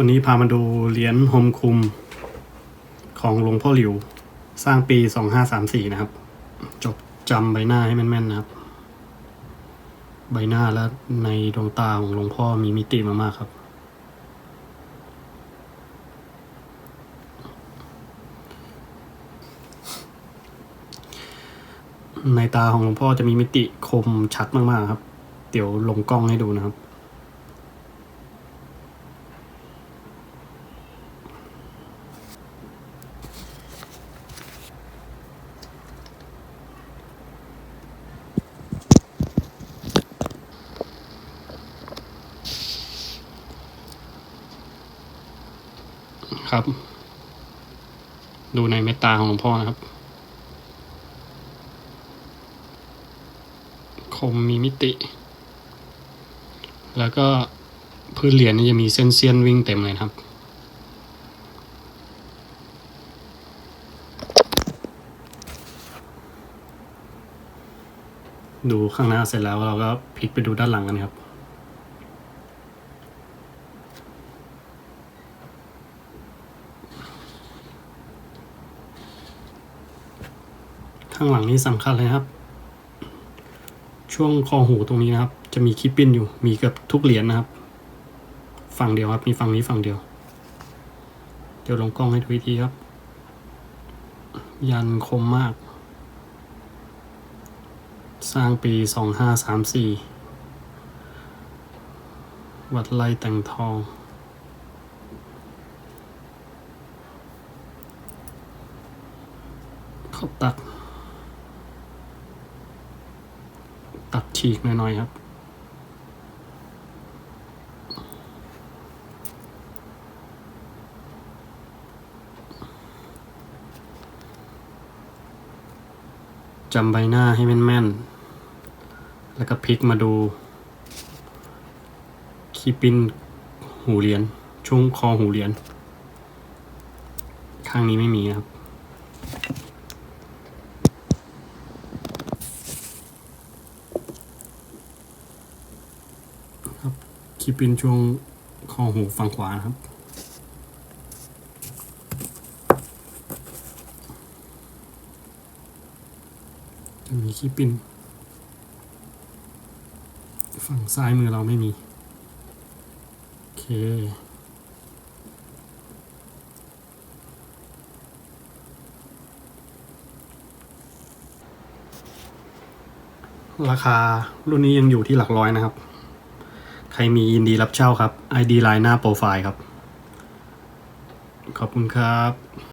วันนี้พามาดูเหรียญโฮมคุมของหลวงพ่อหลิว สร้างปี2534นะครับ จบจำใบหน้าให้แม่นๆนะครับ ใบหน้าและในดวงตาของหลวงพ่อมีมิติมากๆครับ ในตาของหลวงพ่อจะมีมิติคมชัดมากๆครับ เดี๋ยวลงกล้องให้ดูนะครับ ครับ ดูในเมตตาของหลวงพ่อนะครับ คมมีมิติ แล้วก็พื้นเหรียญนี่จะมีเส้นเสี้ยนวิ่งเต็มเลยครับดูข้างหน้าเสร็จแล้วเราก็พลิกไปดูด้านหลังกันครับ ข้างหลังนี้สำคัญเลยครับ ช่วงคอหูตรงนี้นะครับ จะมีคิปปิ้นอยู่มีเกือบทุกเหรียญนะครับ ฝั่งเดียวครับ มีฝั่งนี้ฝั่งเดียว เดี๋ยวลงกล้องให้ดูอีกทีครับ ยันคมมาก สร้างปีสองห้าสามสี่วัดไล่แต่งทองเขาตัด ตัดฉีกหน่อยๆครับ จำใบหน้าให้แม่นๆ แล้วก็พลิกมาดูคีปินหูเหรียญช่วงคอหูเหรียญข้างนี้ไม่มีนะครับครับ คีปินช่วงคอหูฝั่งขวานะครับ จะมีคีปินฝั่งซ้ายมือเราไม่มี โอเคราคารุ่นนี้ยังอยู่ที่หลักร้อยนะครับ ใครมียินดีรับเช่าครับ ID ไลน์หน้าโปรไฟล์ครับ ขอบคุณครับ